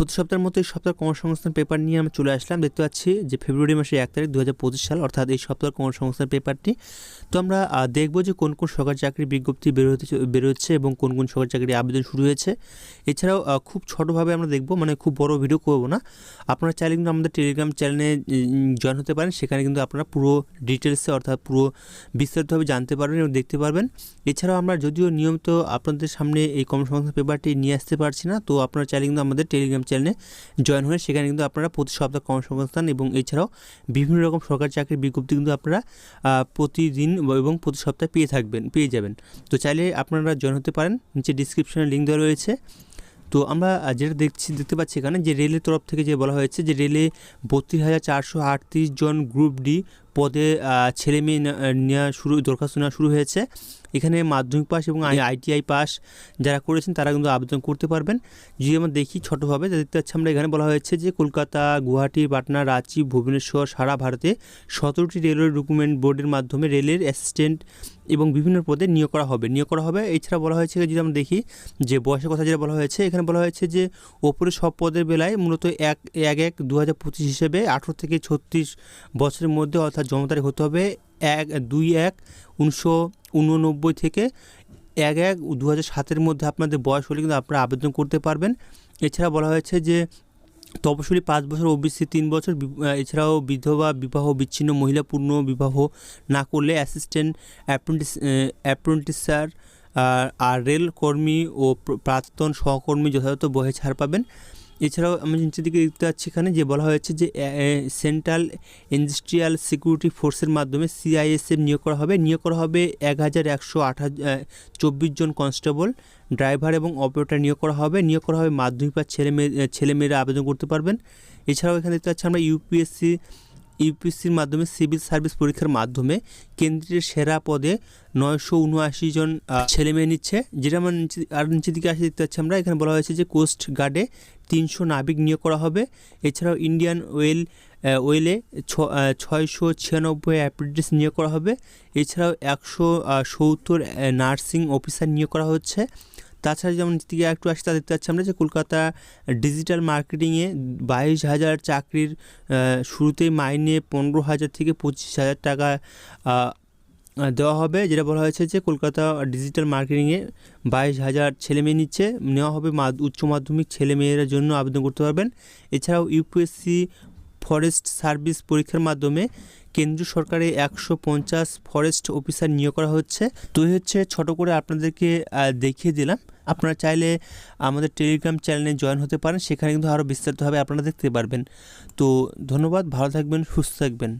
প্রতি সপ্তাহের মতো এই সপ্তাহের কর্মসংস্থান পেপার নিয়ে আমরা চলে আসলাম। দেখতে পাচ্ছি যে ফেব্রুয়ারি মাসের এক তারিখ দু হাজার পঁচিশ সাল, অর্থাৎ এই সপ্তাহের কর্মসংস্থান পেপারটি তো আমরা দেখব যে কোন কোন সরকারি চাকরির বিজ্ঞপ্তি বেরোতে বেরোচ্ছে এবং কোন কোন সরকারি চাকরির আবেদন শুরু হয়েছে। এছাড়াও খুব ছোটোভাবে আমরা দেখব মানে খুব বড় ভিডিও করব না। আপনারা চাইলে কিন্তু আমাদের টেলিগ্রাম চ্যানেলে জয়েন হতে পারেন। সেখানে কিন্তু আপনারা পুরো ডিটেলসে অর্থাৎ পুরো বিস্তারিতভাবে জানতে পারবেন এবং দেখতে পারবেন। এছাড়াও আমরা যদিও নিয়মিত আপনাদের সামনে এই কর্মসংস্থান পেপারটি নিয়ে আসতে পারছি না, তো আপনারা চাইলে কিন্তু আমাদের টেলিগ্রাম চ্যানেলে জয়েন হয়ে সেখানে কিন্তু আপনারা প্রতি সপ্তাহ কর্মসংস্থান এবং এছাড়াও বিভিন্ন রকম সরকারি চাকরির বিজ্ঞপ্তি কিন্তু আপনারা প্রতিদিন এবং প্রতি সপ্তাহে পেয়ে থাকবেন, পেয়ে যাবেন। তো চাইলে আপনারা জয়েন হতে পারেন, নিচে ডিসক্রিপশনে লিঙ্ক দেওয়া রয়েছে। তো আমরা যেটা দেখছি, দেখতে পাচ্ছি এখানে যে রেলের তরফ থেকে যে বলা হয়েছে যে রেলে বত্রিশ হাজার চারশো আটত্রিশ জন গ্রুপ ডি পদে ছেলে মেয়ে নেওয়া শুরু, দরখাস্ত নেওয়া শুরু হয়েছে। এখানে মাধ্যমিক পাস এবং আইটিআই পাস যারা করেছেন তারা কিন্তু আবেদন করতে পারবেন। যদি আমরা দেখি ছোটোভাবে দেখতে পাচ্ছি আমরা এখানে বলা হয়েছে যে কলকাতা, গুয়াহাটি, পাটনা, রাঁচি, ভুবনেশ্বর, সারা ভারতে সতেরোটি রেলওয়ে ডকুমেন্ট বোর্ডের মাধ্যমে রেলের অ্যাসিস্ট্যান্ট এবং বিভিন্ন পদে নিয়োগ করা হবে। নিয়োগ করা হবে, এছাড়া বলা হয়েছে যদি আমরা দেখি যে বয়সের কথা যেটা বলা হয়েছে, এখানে বলা হয়েছে যে ওপরে সব পদের বেলায় মূলত এক এক এক দু হাজার পঁচিশ হিসেবে আঠেরো থেকে ছত্রিশ বছরের মধ্যে অর্থাৎ জন্ম তারিখ হতে হবে এক দুই এক উনিশশো উননব্বই থেকে এক এক দু হাজার সাতের মধ্যে আপনাদের বয়স হলে কিন্তু আপনারা আবেদন করতে পারবেন। এছাড়া বলা হয়েছে যে তপশিলি পাঁচ বছর ওবিসি তিন বছর এছাড়াও বিধবা, বিবাহ বিচ্ছিন্ন, মহিলা পূর্ণ, বিবাহ না করলে অ্যাসিস্ট্যান্ট অ্যাপ্রেন্টিস অ্যাপ্রেন্টিসার আর রেল কর্মী ও প্রাক্তন সহকর্মী যথাযথ বহে ছাড় পাবেন। এছাড়াও আমি নিচের দিকে দেখতে পাচ্ছি এখানে যে বলা হয়েছে যে সেন্ট্রাল ইন্ডাস্ট্রিয়াল সিকিউরিটি ফোর্সের মাধ্যমে সিআইএসএফ নিয়োগ করা হবে। নিয়োগ করা হবে এক হাজার একশো আঠাশ চব্বিশ জন কনস্টেবল ড্রাইভার এবং অপারেটর নিয়োগ করা হবে। নিয়োগ করা হবে মাধ্যমিক বা ছেলে মেয়ে ছেলেমেয়েরা আবেদন করতে পারবেন। এছাড়াও এখানে দেখতে পাচ্ছি আমরা ইউপিএসসি ইউপিএসসির মাধ্যমে সিভিল সার্ভিস পরীক্ষার মাধ্যমে কেন্দ্রের সেরা পদে নয়শো উনআশি জন ছেলে মেয়ে নিচ্ছে। যেটা আমরা নিচে, আর নিচের দিকে আসে দেখতে পাচ্ছি আমরা, এখানে বলা হয়েছে যে কোস্ট গার্ডে তিনশো নাবিক নিয়োগ করা হবে। এছাড়াও ইন্ডিয়ান ওয়েল ওয়েলে ছয়শো ছিয়ানব্বই অ্যাপ্রেন্টিস নিয়োগ করা হবে। এছাড়াও একশো সত্তর নার্সিং অফিসার নিয়োগ করা হচ্ছে। তাছাড়া যেমন দিকে একটু আসতে দেখতে পাচ্ছি আমরা যে কলকাতা ডিজিটাল মার্কেটিংয়ে বাইশ হাজার চাকরির শুরুতেই মাইনে পনেরো হাজার থেকে পঁচিশ হাজার টাকা দেওয়া হবে। যেটা বলা হয়েছে যে কলকাতা ডিজিটাল মার্কেটিংয়ে বাইশ হাজার ছেলে মেয়ে নিচ্ছে, নেওয়া হবে উচ্চ মাধ্যমিক ছেলে মেয়েদের জন্য আবেদন করতে পারবেন। এছাড়াও ইউপিএসসি ফরেস্ট সার্ভিস পরীক্ষার মাধ্যমে কেন্দ্রীয় সরকারে একশো পঞ্চাশ ফরেস্ট অফিসার নিয়োগ করা হচ্ছে। তো হচ্ছে ছোট করে আপনাদেরকে দেখিয়ে দিলাম। আপনারা চাইলে আমাদের টেলিগ্রাম চ্যানেলে জয়েন হতে পারেন। সেখানে কিন্তু আরও বিস্তারিতভাবে আপনারা দেখতে পারবেন। তো ধন্যবাদ, ভালো থাকবেন, সুস্থ থাকবেন।